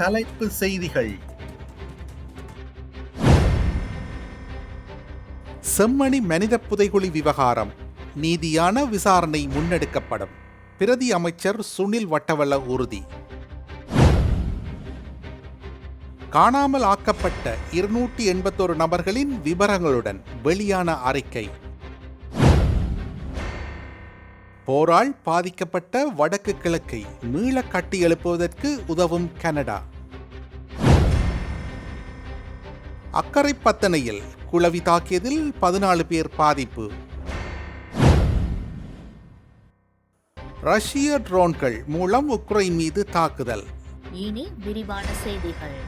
தலைப்பு செய்திகள். செம்மணி மனித புதைகுழி விவகாரம். நீதியான விசாரணை முன்னெடுக்கப்படும். பிரதி அமைச்சர் சுனில் வட்டவல உறுதி. காணாமல் ஆக்கப்பட்ட இருநூற்றி எண்பத்தொரு நபர்களின் விவரங்களுடன் வெளியான அறிக்கை. போரால் பாதிக்கப்பட்ட வடக்கு கிழக்கை மீள கட்டியெழுப்புவதற்கு உதவும் கனடா. அக்கரை பத்தனையில் குளவி தாக்கியதில் பதினாலு பேர் பாதிப்பு. ரஷ்ய ட்ரோன்கள் மூலம் உக்ரைன் மீது தாக்குதல். இனி விரிவான செய்திகள்.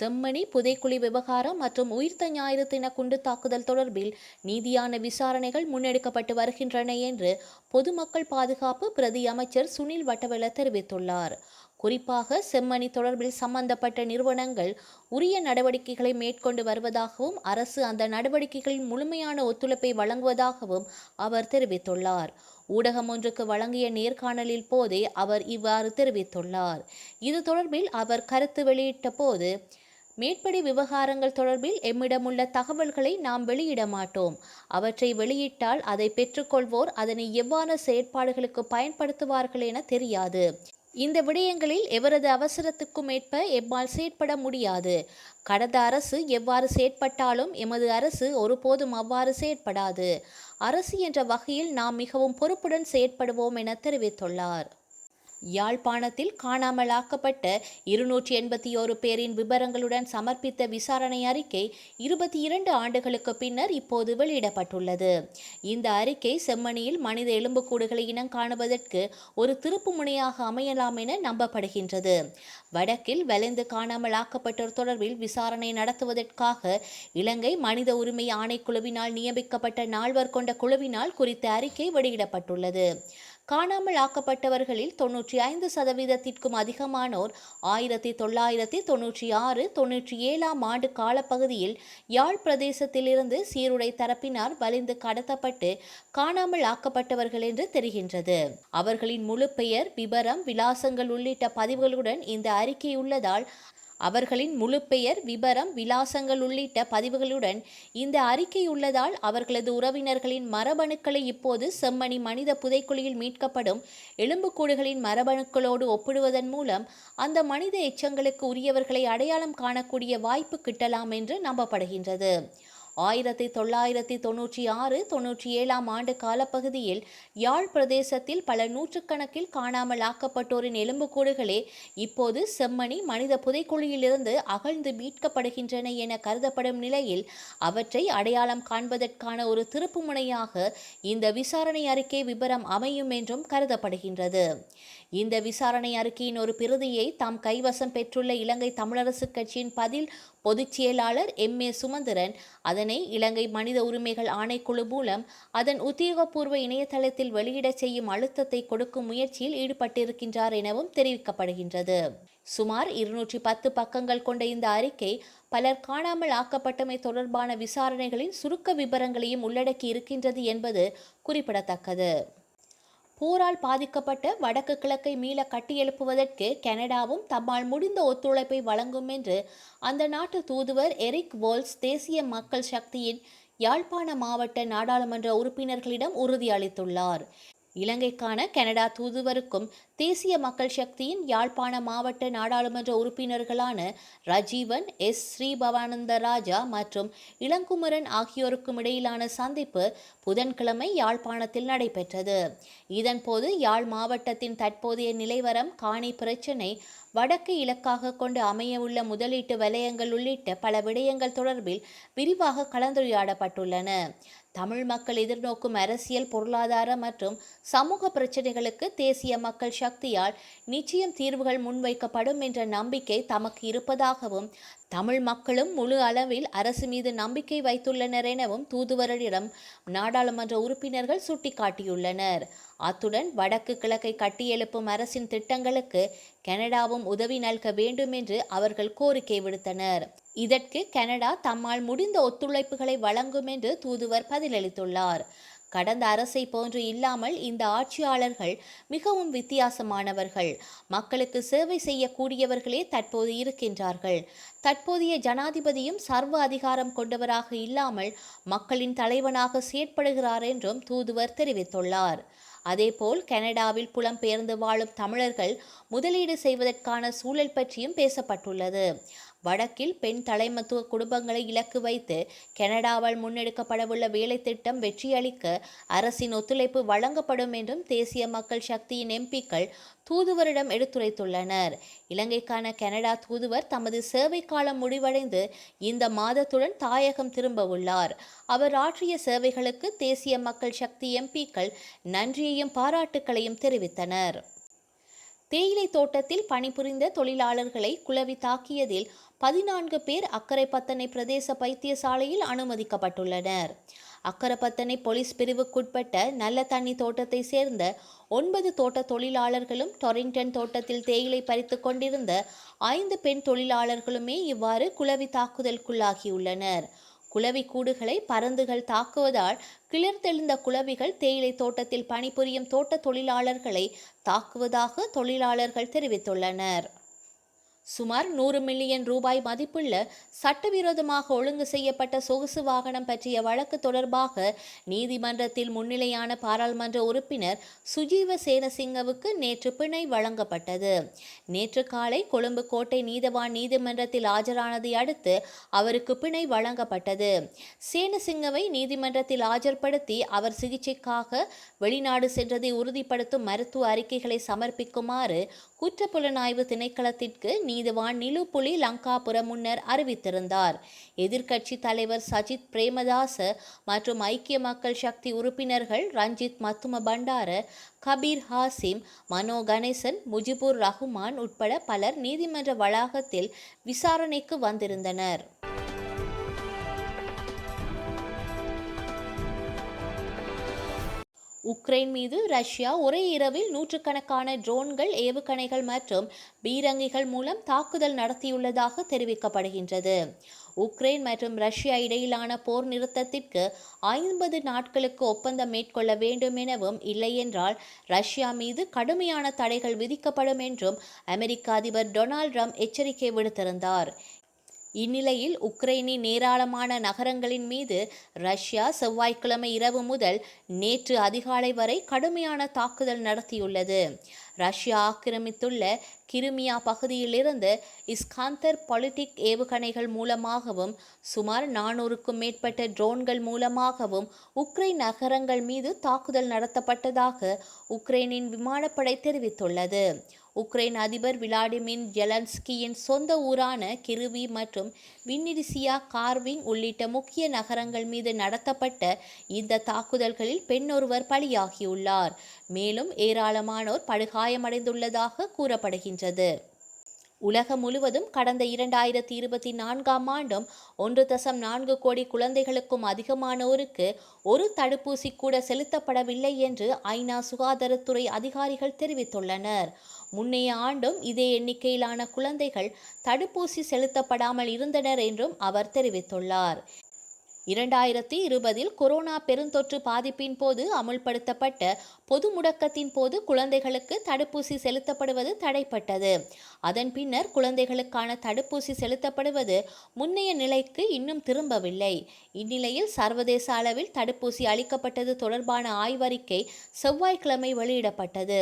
செம்மணி புதைக்குழி விவகாரம் மற்றும் உயிர்த்த ஞாயிறு தின குண்டு தாக்குதல் தொடர்பில் நீதியான விசாரணைகள் முன்னெடுக்கப்பட்டு வருகின்றன என்று பொதுமக்கள் பாதுகாப்பு பிரதி அமைச்சர் சுனில் வட்டவெல தெரிவித்துள்ளார். குறிப்பாக செம்மணி தொடர்பில் சம்பந்தப்பட்ட நிறுவனங்கள் உரிய நடவடிக்கைகளை மேற்கொண்டு வருவதாகவும் அரசு அந்த நடவடிக்கைகளின் முழுமையான ஒத்துழைப்பை வழங்குவதாகவும் அவர் தெரிவித்துள்ளார். ஊடகம் ஒன்றுக்கு வழங்கிய நேர்காணலில் போதே அவர் இவ்வாறு தெரிவித்துள்ளார். இது தொடர்பில் அவர் கருத்து வெளியிட்ட போது மேற்படி விவகாரங்கள் தொடர்பில் எம்மிடமுள்ள தகவல்களை நாம் வெளியிட மாட்டோம். அவற்றை வெளியிட்டால் அதை பெற்றுக்கொள்வோர் அதனை எவ்வாறு செயற்பாடுகளுக்கு பயன்படுத்துவார்கள் என தெரியாது. இந்த விடயங்களில் எவரது அவசரத்துக்கும் ஏற்ப எம்மால் செயற்பட முடியாது. கடந்த அரசு எவ்வாறு செயற்பட்டாலும் எமது அரசு ஒருபோதும் அவ்வாறு செயற்படாது. அரசு என்ற வகையில் நாம் மிகவும் பொறுப்புடன் செயற்படுவோம் என தெரிவித்துள்ளார். யாழ்ப்பாணத்தில் காணாமலாக்கப்பட்ட இருநூற்றி எண்பத்தி ஓரு பேரின் விபரங்களுடன் சமர்ப்பித்த விசாரணை அறிக்கை இருபத்தி இரண்டு ஆண்டுகளுக்கு பின்னர் இப்போது வெளியிடப்பட்டுள்ளது. இந்த அறிக்கை செம்மணியில் மனித எலும்புக்கூடுகளை இனம் காணுவதற்கு ஒரு திருப்பு முனையாக அமையலாம் என நம்பப்படுகின்றது. வடக்கில் வளைந்து காணாமல் ஆக்கப்பட்டோர் தொடர்பில் விசாரணை நடத்துவதற்காக இலங்கை மனித உரிமை ஆணைக்குழுவினால் நியமிக்கப்பட்ட நால்வர் கொண்ட குழுவினால் குறித்த அறிக்கை வெளியிடப்பட்டுள்ளது. காணாமல் ஆக்கப்பட்டவர்களில் தொன்னூற்றி ஐந்து சதவீதத்திற்கும் அதிகமானோர் ஆயிரத்தி தொள்ளாயிரத்தி தொன்னூற்றி ஆறு தொன்னூற்றி ஏழாம் ஆண்டு காலப்பகுதியில் யாழ் பிரதேசத்திலிருந்து சீருடை தரப்பினார் வலிந்து கடத்தப்பட்டு காணாமல் ஆக்கப்பட்டவர்கள் என்று தெரிகின்றது. அவர்களின் முழு பெயர் விபரம் விலாசங்கள் உள்ளிட்ட பதிவுகளுடன் இந்த அறிக்கை உள்ளதால் அவர்களின் முழு பெயர் விபரம் விலாசங்கள் உள்ளிட்ட பதிவுகளுடன் இந்த அறிக்கை உள்ளதால் அவர்களது உறவினர்களின் மரபணுக்களை இப்போது செம்மணி மனித புதைக்குழியில் மீட்கப்படும் எலும்புக்கூடுகளின் மரபணுக்களோடு ஒப்பிடுவதன் மூலம் அந்த மனித எச்சங்களுக்கு உரியவர்களை அடையாளம் காணக்கூடிய வாய்ப்பு கிட்டலாம் என்று நம்பப்படுகின்றது. ஆயிரத்தி தொள்ளாயிரத்தி தொன்னூற்றி ஆறு தொன்னூற்றி ஏழாம் ஆண்டு காலப்பகுதியில் யாழ் பிரதேசத்தில் பல நூற்றுக்கணக்கில் காணாமல் ஆக்கப்பட்டோரின் எலும்புக்கூடுகளே இப்போது செம்மணி மனித புதைக்குழியிலிருந்து அகழ்ந்து மீட்கப்படுகின்றன என கருதப்படும் நிலையில் அவற்றை அடையாளம் காண்பதற்கான ஒரு திருப்புமுனையாக இந்த விசாரணை அறிக்கை விபரம் அமையும் என்றும் கருதப்படுகின்றது. இந்த விசாரணை அறிக்கையின் ஒரு பிரதியை தாம் கைவசம் பெற்றுள்ள இலங்கை தமிழரசு கட்சியின் பதில் பொதுச் செயலாளர் எம். ஏ. சுமந்திரன். அதனை இலங்கை மனித உரிமைகள் ஆணைக்குழு மூலம் அதன் உத்தியோகபூர்வ இணையதளத்தில் வெளியிடச் செய்யும் அழுத்தத்தை கொடுக்கும் முயற்சியில் ஈடுபட்டிருக்கின்றார் எனவும் தெரிவிக்கப்படுகின்றது. சுமார் இருநூற்றி பத்து பக்கங்கள் கொண்ட இந்த அறிக்கை பலர் காணாமல் ஆக்கப்பட்டமை தொடர்பான விசாரணைகளின் சுருக்க விபரங்களையும் உள்ளடக்கி இருக்கின்றது என்பது குறிப்பிடத்தக்கது. போரால் பாதிக்கப்பட்ட வடக்கு கிழக்கை மீள கட்டியெழுப்புவதற்கு கனடாவும் தம்மால் முடிந்த ஒத்துழைப்பை வழங்கும் என்று அந்த நாட்டு தூதுவர் எரிக் வோல்ஸ் தேசிய மக்கள் சக்தியின் யாழ்ப்பாண மாவட்ட நாடாளுமன்ற உறுப்பினர்களிடம் உறுதியளித்துள்ளார். இலங்கைக்கான கனடா தூதுவருக்கும் தேசிய மக்கள் சக்தியின் யாழ்ப்பாண மாவட்ட நாடாளுமன்ற உறுப்பினர்களான ரஜீவன் எஸ். ஸ்ரீபவானந்த ராஜா மற்றும் இளங்குமரன் ஆகியோருக்கும் இடையிலான சந்திப்பு புதன்கிழமை யாழ்ப்பாணத்தில் நடைபெற்றது. இதன்போது யாழ் மாவட்டத்தின் தற்போதைய நிலைவரம் காணி பிரச்சினை வடக்கு இலக்காக கொண்டு அமையவுள்ள முதலீட்டு வலயங்கள் உள்ளிட்ட பல விடயங்கள் தொடர்பில் விரிவாக கலந்துரையாடப்பட்டுள்ளன. தமிழ் மக்கள் எதிர்நோக்கும் அரசியல் பொருளாதார மற்றும் சமூக பிரச்சினைகளுக்கு தேசிய மக்கள் சக்தியால் நிச்சயம் தீர்வுகள் முன்வைக்கப்படும் என்ற நம்பிக்கை தமக்கு இருப்பதாகவும் தமிழ் மக்களும் முழு அளவில் அரசு மீது நம்பிக்கை வைத்துள்ளனர் எனவும் தூதுவரிடம் நாடாளுமன்ற உறுப்பினர்கள் சுட்டிக்காட்டியுள்ளனர். அத்துடன் வடக்கு கிழக்கை கட்டியெழுப்பும் அரசின் திட்டங்களுக்கு கனடாவும் உதவி நல்க வேண்டும் என்று அவர்கள் கோரிக்கை விடுத்தனர். இதற்கு கனடா தம்மால் முடிந்த ஒத்துழைப்புகளை வழங்கும் என்று தூதுவர் பதிலளித்துள்ளார். கடந்த அரசை போன்று இல்லாமல் இந்த ஆட்சியாளர்கள் மிகவும் வித்தியாசமானவர்கள். மக்களுக்கு சேவை செய்யக்கூடியவர்களே தற்போது இருக்கின்றார்கள். தற்போதைய ஜனாதிபதியும் சர்வ அதிகாரம் கொண்டவராக இல்லாமல் மக்களின் தலைவனாக செயற்படுகிறார் என்றும் தூதுவர் தெரிவித்துள்ளார். அதேபோல் கனடாவில் புலம்பெயர்ந்து வாழும் தமிழர்கள் முதலீடு செய்வதற்கான சூழல் பற்றியும் பேசப்பட்டுள்ளது. வடக்கில் பெண் தலைமத்துவ குடும்பங்களை இலக்கு வைத்து கனடாவால் முன்னெடுக்கப்படவுள்ள வேலை திட்டம் வெற்றியளிக்க அரசின் ஒத்துழைப்பு வழங்கப்படும் என்றும் தேசிய மக்கள் சக்தியின் எம்பிக்கள் தூதுவரிடம் எடுத்துரைத்துள்ளனர். இலங்கைக்கான கனடா தூதுவர் தமது சேவை காலம் முடிவடைந்து இந்த மாதத்துடன் தாயகம் திரும்ப உள்ளார். அவர் ஆற்றிய சேவைகளுக்கு தேசிய மக்கள் சக்தி எம்பிக்கள் நன்றியையும் பாராட்டுக்களையும் தெரிவித்தனர். தேயிலை தோட்டத்தில் பணிபுரிந்த தொழிலாளர்களை குளவி தாக்கியதில் பதினான்கு பேர் அக்கரைப்பத்தனை பிரதேச பைத்தியசாலையில் அனுமதிக்கப்பட்டுள்ளனர். அக்கரைப்பத்தனை போலீஸ் பிரிவுக்குட்பட்ட நல்ல தண்ணி தோட்டத்தை சேர்ந்த ஒன்பது தோட்ட தொழிலாளர்களும் டொரிங்டன் தோட்டத்தில் தேயிலை பறித்து கொண்டிருந்த ஐந்து பெண் தொழிலாளர்களுமே இவ்வாறு குளவி தாக்குதலுக்குள்ளாகியுள்ளனர். குளவி கூடுகளை பறந்துகள் தாக்குவதால் கிளர்த்தெழுந்த குளவிகள் தேயிலை தோட்டத்தில் பணிபுரியும் தோட்ட தொழிலாளர்களை தாக்குவதாக தொழிலாளர்கள் தெரிவித்துள்ளனர். சுமார் நூறு மில்லியன் ரூபாய் மதிப்புள்ள சட்டவிரோதமாக ஒழுங்கு செய்யப்பட்ட சொகுசு வாகனம் பற்றிய வழக்கு தொடர்பாக நீதிமன்றத்தில் முன்னிலையான பாராளுமன்ற உறுப்பினர் சுஜீவ சேனசிங்கவுக்கு நேற்று பிணை வழங்கப்பட்டது. நேற்று காலை கொழும்பு கோட்டை நீதவான் நீதிமன்றத்தில் ஆஜரானதை அடுத்து அவருக்கு பிணை வழங்கப்பட்டது. சேனசிங்கவை நீதிமன்றத்தில் ஆஜர்படுத்தி அவர் சிகிச்சைக்காக வெளிநாடு சென்றதை உறுதிப்படுத்தும் மருத்துவ அறிக்கைகளை சமர்ப்பிக்குமாறு குற்றப்புலனாய்வு திணைக்களத்திற்கு நீ இதுவான் நிலுப்புலி லங்காபுரம் முன்னர் அறிவித்திருந்தார். எதிர்க்கட்சி தலைவர் சஜித் பிரேமதாச மற்றும் ஐக்கிய மக்கள் சக்தி உறுப்பினர்கள் ரஞ்சித் மத்தும பண்டார கபீர் ஹாசிம் மனோ கணேசன் முஜிபுர் ரஹ்மான் உட்பட பலர் நீதிமன்ற வளாகத்தில் விசாரணைக்கு வந்திருந்தனர். உக்ரைன் மீது ரஷ்யா ஒரே இரவில் நூற்றுக்கணக்கான ட்ரோன்கள் ஏவுகணைகள் மற்றும் பீரங்கிகள் மூலம் தாக்குதல் நடத்தியுள்ளதாக தெரிவிக்கப்படுகின்றது. உக்ரைன் மற்றும் ரஷ்யா இடையிலான போர் நிறுத்தத்திற்கு ஐம்பது நாட்களுக்கு ஒப்பந்தம் மேற்கொள்ள வேண்டும் எனவும் இல்லையென்றால் ரஷ்யா மீது கடுமையான தடைகள் விதிக்கப்படும் என்றும் அமெரிக்க அதிபர் டொனால்ட் ட்ரம்ப் எச்சரிக்கை விடுத்திருந்தார். இந்நிலையில் உக்ரைனின் ஏராளமான நகரங்களின் மீது ரஷ்யா செவ்வாய்க்கிழமை இரவு முதல் நேற்று அதிகாலை வரை கடுமையான தாக்குதல் நடத்தியுள்ளது. ரஷ்யா ஆக்கிரமித்துள்ள கிருமியா பகுதியிலிருந்து இஸ்காந்தர் பொலிட்டிக் ஏவுகணைகள் மூலமாகவும் சுமார் நானூறுக்கும் மேற்பட்ட ட்ரோன்கள் மூலமாகவும் உக்ரைன் நகரங்கள் மீது தாக்குதல் நடத்தப்பட்டதாக உக்ரைனின் விமானப்படை தெரிவித்துள்ளது. உக்ரைன் அதிபர் விளாடிமிர் ஜெலன்ஸ்கியின் சொந்த ஊரான கிருவி மற்றும் வின்னிடிசியா கார்விங் உள்ளிட்ட முக்கிய நகரங்கள் மீது நடத்தப்பட்ட இந்த தாக்குதல்களில் பெண்ணொருவர் பலியாகியுள்ளார். மேலும் ஏராளமானோர் படுகாயமடைந்துள்ளதாக கூறப்படுகின்றது. உலகம் முழுவதும் கடந்த இரண்டாயிரத்தி இருபத்தி நான்காம் ஆண்டும் ஒன்று தசம் நான்கு கோடி குழந்தைகளுக்கும் அதிகமானோருக்கு ஒரு தடுப்பூசி கூட செலுத்தப்படவில்லை என்று ஐநா சுகாதாரத்துறை அதிகாரிகள் தெரிவித்துள்ளனர். முன்னைய ஆண்டும் இதே எண்ணிக்கையிலான குழந்தைகள் தடுப்பூசி செலுத்தப்படாமல் இருந்தனர் என்றும் அவர் தெரிவித்துள்ளார். இரண்டாயிரத்தி இருபதில் கொரோனா பெருந்தொற்று பாதிப்பின் போது அமுல்படுத்தப்பட்ட பொது முடக்கத்தின் போது குழந்தைகளுக்கு தடுப்பூசி செலுத்தப்படுவது தடைப்பட்டது. அதன் பின்னர் குழந்தைகளுக்கான தடுப்பூசி செலுத்தப்படுவது முன்னைய நிலைக்கு இன்னும் திரும்பவில்லை. இந்நிலையில் சர்வதேச அளவில் தடுப்பூசி அளிக்கப்பட்டது தொடர்பான ஆய்வறிக்கை செவ்வாய்க்கிழமை வெளியிடப்பட்டது.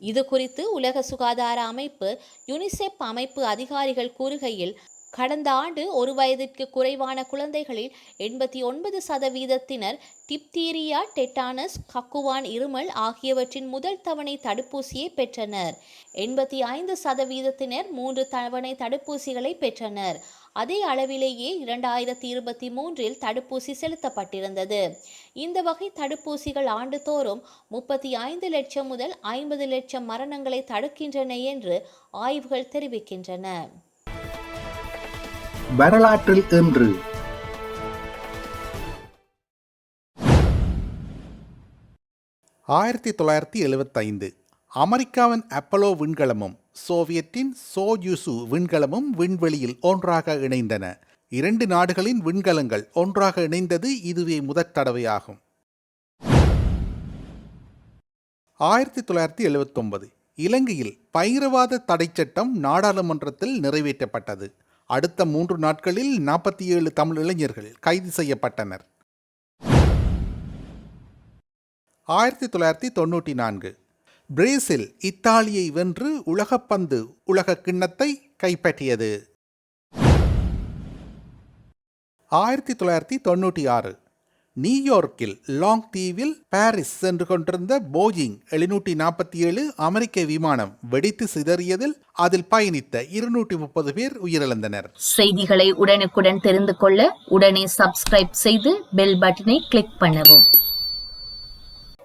இது குறித்து உலக சுகாதார அமைப்பு யுனிசெப் அமைப்பு அதிகாரிகள் கூறுகையில் கடந்த ஆண்டு ஒரு வயதிற்கு குறைவான குழந்தைகளில் எண்பத்தி ஒன்பது சதவீதத்தினர் டிப்தீரியா டெட்டானஸ் கக்குவான் இருமல் ஆகியவற்றின் முதல் தவணை தடுப்பூசியை பெற்றனர். எண்பத்தி ஐந்து சதவீதத்தினர் மூன்று தவணை தடுப்பூசிகளை பெற்றனர். அதே அளவிலேயே இரண்டாயிரத்தி இருபத்தி மூன்றில் தடுப்பூசி செலுத்தப்பட்டிருந்தது. இந்த வகை தடுப்பூசிகள் ஆண்டுதோறும் முப்பத்தி ஐந்து லட்சம் முதல் ஐம்பது லட்சம் மரணங்களை தடுக்கின்றன என்று ஆய்வுகள் தெரிவிக்கின்றன. வரலாற்றில் இன்று. ஆயிரத்தி தொள்ளாயிரத்தி எழுபத்தைந்து அமெரிக்காவின் அப்பலோ விண்கலமும் சோவியத்தின் சோயூசு விண்கலமும் விண்வெளியில் ஒன்றாக இணைந்தன. இரண்டு நாடுகளின் விண்கலங்கள் ஒன்றாக இணைந்தது இதுவே முதற் தடவையாகும். ஆயிரத்தி தொள்ளாயிரத்தி எழுபத்தொன்பது இலங்கையில் பயங்கரவாத தடைச் சட்டம் நாடாளுமன்றத்தில் நிறைவேற்றப்பட்டது. அடுத்த மூன்று நாட்களில் நாற்பத்தி ஏழு தமிழ் இளைஞர்கள் கைது செய்யப்பட்டனர். ஆயிரத்தி தொள்ளாயிரத்தி தொண்ணூற்றி நான்கு. பிரேசில் இத்தாலியை வென்று உலகப்பந்து உலக கிண்ணத்தை கைப்பற்றியது. ஆயிரத்தி தொள்ளாயிரத்தி தொண்ணூற்றி ஆறு நியூயார்க்கில் லாங் தீவில் பாரிஸ் சென்று கொண்டிருந்த போயிங் எழுநூற்றி நாற்பத்தி ஏழு அமெரிக்க விமானம் வெடித்து சிதறியதில் அதில் பயணித்த இருநூற்றி முப்பது பேர் உயிரிழந்தனர். செய்திகளை உடனுக்குடன் தெரிந்து கொள்ள உடனே சப்ஸ்கிரைப் செய்து பெல் பட்டனை கிளிக் பண்ணவும்.